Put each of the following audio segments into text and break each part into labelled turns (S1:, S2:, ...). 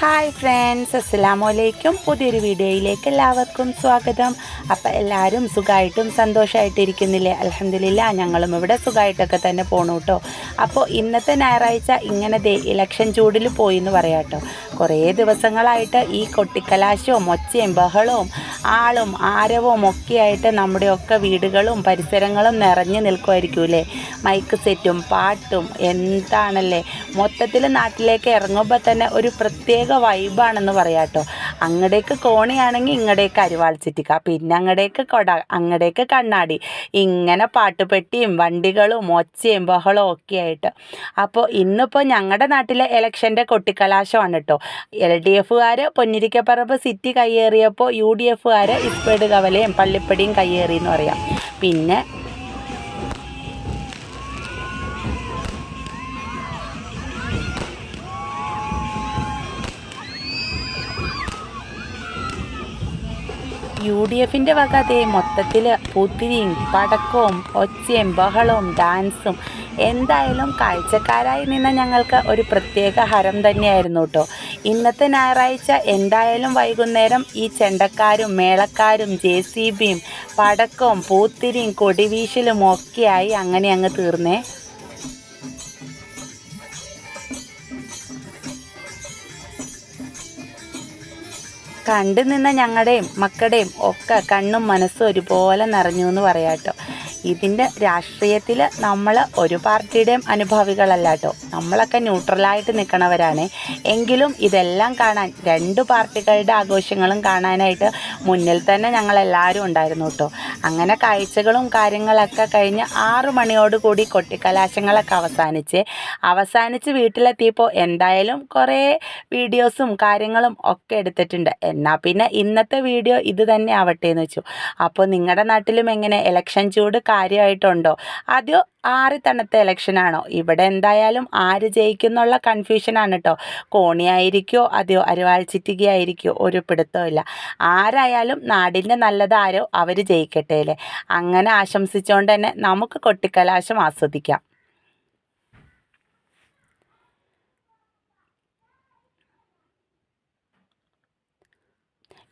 S1: Hi friends അസ്സാം വലൈക്കും പുതിയൊരു വീഡിയോയിലേക്ക് എല്ലാവർക്കും സ്വാഗതം. അപ്പോൾ എല്ലാവരും സുഖമായിട്ടും സന്തോഷമായിട്ടിരിക്കുന്നില്ലേ അലഹമില്ല ഞങ്ങളും ഇവിടെ സുഖമായിട്ടൊക്കെ തന്നെ പോണു കേട്ടോ അപ്പോൾ ഇന്നത്തെ ഞായറാഴ്ച ഇങ്ങനെ ദേ ഇലക്ഷൻ ചൂടിൽ പോയി എന്ന് പറയാം കേട്ടോ കുറേ ദിവസങ്ങളായിട്ട് ഈ കൊട്ടിക്കലാശവും ഒച്ചയും ബഹളവും ആളും ആരവും ഒക്കെയായിട്ട് നമ്മുടെയൊക്കെ വീടുകളും പരിസരങ്ങളും നിറഞ്ഞു നിൽക്കുമായിരിക്കൂലേ മൈക്ക് സെറ്റും പാട്ടും എന്താണല്ലേ? മൊത്തത്തിൽ നാട്ടിലേക്ക് ഇറങ്ങുമ്പോൾ തന്നെ ഒരു പ്രത്യേക വൈബാണെന്ന് പറയാം കേട്ടോ അങ്ങടേക്ക് കോണിയാണെങ്കിൽ ഇങ്ങടേക്ക് അരിവാൾ ചിറ്റിക്ക പിന്നെ അങ്ങടേക്ക് കൊട അങ്ങടേക്ക് കണ്ണാടി ഇങ്ങനെ പാട്ടുപെട്ടിയും വണ്ടികളും ഒച്ചയും ബഹളവും ഒക്കെ ആയിട്ട്. അപ്പോൾ ഇന്നിപ്പോൾ ഞങ്ങളുടെ നാട്ടിലെ ഇലക്ഷന്റെ കൊട്ടിക്കലാശമാണ് കേട്ടോ എൽ ഡി എഫുകാർ പൊന്നിരിക്കപ്പറമ്പ് സിറ്റി കയ്യേറിയപ്പോൾ യു ഡി എഫുകാർ ഇപ്പേട് കവലയും പള്ളിപ്പടിയും കയ്യേറി എന്ന് പറയാം. പിന്നെ യു ഡി എഫിന്റെ വകതെ മൊത്തത്തിൽ പുതിരിയും പടക്കവും ഒച്ചയും ബഹളവും ഡാൻസും എന്തായാലും കാഴ്ചക്കാരായി നിന്ന ഞങ്ങൾക്ക് ഒരു പ്രത്യേക ഹരം തന്നെയായിരുന്നു കേട്ടോ ഇന്നത്തെ ഞായറാഴ്ച എന്തായാലും വൈകുന്നേരം ഈ ചെണ്ടക്കാരും മേളക്കാരും ജെ സി ബിയും പടക്കവും പൂത്തിരിയും കൊടിവീശലും ഒക്കെയായി അങ്ങനെ അങ്ങ് തീർന്നേ. കണ്ടു നിന്ന ഞങ്ങളുടെയും മക്കളുടെയും ഒക്കെ കണ്ണും മനസ്സും ഒരുപോലെ നിറഞ്ഞു എന്ന് പറയാം കേട്ടോ. ഇതിന്റെ രാഷ്ട്രീയത്തിൽ നമ്മൾ ഒരു പാർട്ടിയുടെയും അനുഭാവികളല്ല കേട്ടോ നമ്മളൊക്കെ ന്യൂട്രലായിട്ട് നിൽക്കണവരാണ് എങ്കിലും ഇതെല്ലാം കാണാൻ രണ്ട് പാർട്ടികളുടെ ആഘോഷങ്ങളും കാണാനായിട്ട് മുന്നിൽ തന്നെ ഞങ്ങളെല്ലാവരും ഉണ്ടായിരുന്നു കേട്ടോ. അങ്ങനെ കാഴ്ചകളും കാര്യങ്ങളൊക്കെ കഴിഞ്ഞ് ആറു മണിയോടുകൂടി കൊട്ടിക്കലാശങ്ങളൊക്കെ അവസാനിച്ച് അവസാനിച്ച് വീട്ടിലെത്തിയപ്പോൾ എന്തായാലും കുറേ വീഡിയോസും കാര്യങ്ങളും ഒക്കെ എടുത്തിട്ടുണ്ട്. എന്നാൽ പിന്നെ ഇന്നത്തെ വീഡിയോ ഇത് തന്നെ ആവട്ടെ എന്ന് വെച്ചു. അപ്പോൾ നിങ്ങളുടെ നാട്ടിലും എങ്ങനെ? ഇലക്ഷൻ ചൂട് കാര്യമായിട്ടുണ്ടോ? അതോ ആറ് തണുത്ത ഇലക്ഷനാണോ ഇവിടെ എന്തായാലും ആര് ജയിക്കുന്നുള്ള കൺഫ്യൂഷനാണ് കേട്ടോ കോണിയായിരിക്കോ അതെയോ അരിവാൾ ചിറ്റികയായിരിക്കോ ഒരു പിടുത്തമില്ല ആരായാലും നാടിന്റെ നല്ലതാരോ അവർ ജയിക്കട്ടെ അല്ലേ? അങ്ങനെ ആശംസിച്ചുകൊണ്ട് തന്നെ നമുക്ക് കൊട്ടിക്കലാശം ആസ്വദിക്കാം.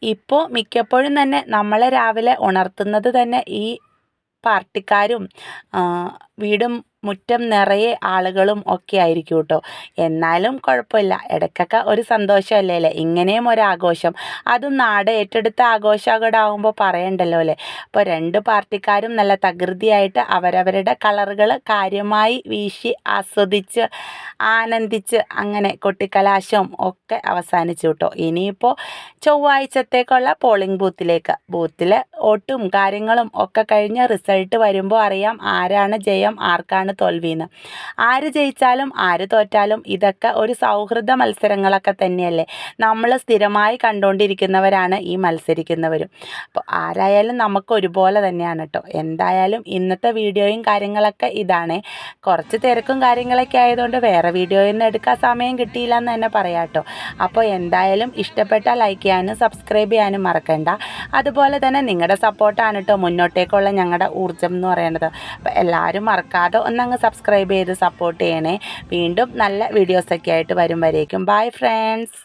S1: ഇപ്പോൾ മിക്കപ്പോഴും തന്നെ നമ്മളെ രാവിലെ ഉണർത്തുന്നത് തന്നെ ഈ പാർട്ടിക്കാരും വീടും മുറ്റം നിറയെ ആളുകളും ഒക്കെ ആയിരിക്കും കേട്ടോ എന്നാലും കുഴപ്പമില്ല. ഇടയ്ക്കൊക്കെ ഒരു സന്തോഷമല്ലേ അല്ലേ? ഇങ്ങനെയും ഒരാഘോഷം അതും നാട് ഏറ്റെടുത്ത ആഘോഷമാകുമ്പോൾ പറയണ്ടല്ലോ അല്ലേ? അപ്പോൾ രണ്ട് പാർട്ടിക്കാരും നല്ല തകൃതിയായിട്ട് അവരവരുടെ കളറുകൾ കാര്യമായി വീശി ആസ്വദിച്ച് ആനന്ദിച്ച് അങ്ങനെ കൊട്ടിക്കലാശവും ഒക്കെ അവസാനിച്ചു കേട്ടോ ഇനിയിപ്പോൾ ചൊവ്വാഴ്ചത്തേക്കുള്ള പോളിംഗ് ബൂത്തിലേക്ക്. ബൂത്തിൽ ഓട്ടും കാര്യങ്ങളും ഒക്കെ കഴിഞ്ഞ് റിസൾട്ട് വരുമ്പോൾ അറിയാം ആരാണ് ജയം ആർക്കാണ് തോൽവിയെന്ന് ആര് ജയിച്ചാലും ആര് തോറ്റാലും ഇതൊക്കെ ഒരു സൗഹൃദ മത്സരങ്ങളൊക്കെ തന്നെയല്ലേ. നമ്മൾ സ്ഥിരമായി കണ്ടുകൊണ്ടിരിക്കുന്നവരാണ് ഈ മത്സരിക്കുന്നവരും. അപ്പോൾ ആരായാലും നമുക്ക് ഒരുപോലെ തന്നെയാണ് കേട്ടോ എന്തായാലും ഇന്നത്തെ വീഡിയോയും കാര്യങ്ങളൊക്കെ ഇതാണ്. കുറച്ച് തിരക്കും കാര്യങ്ങളൊക്കെ ആയതുകൊണ്ട് വേറെ വീഡിയോയിൽ എടുക്കാൻ സമയം കിട്ടിയില്ല എന്ന് തന്നെ പറയാം കേട്ടോ അപ്പോൾ എന്തായാലും ഇഷ്ടപ്പെട്ട ലൈക്ക് ചെയ്യാനും സബ്സ്ക്രൈബ് ചെയ്യാനും മറക്കണ്ട. അതുപോലെ തന്നെ നിങ്ങളുടെ സപ്പോർട്ടാണ് കേട്ടോ മുന്നോട്ടേക്കുള്ള ഞങ്ങളുടെ ഊർജം എന്ന് പറയുന്നത് അപ്പോൾ എല്ലാവരും മറക്കാതെ ഒന്നങ്ങ് സബ്സ്ക്രൈബ് ചെയ്ത് സപ്പോർട്ട് ചെയ്യണേ. വീണ്ടും നല്ല വീഡിയോസൊക്കെ ആയിട്ട് വരും വരേക്കും. Bye friends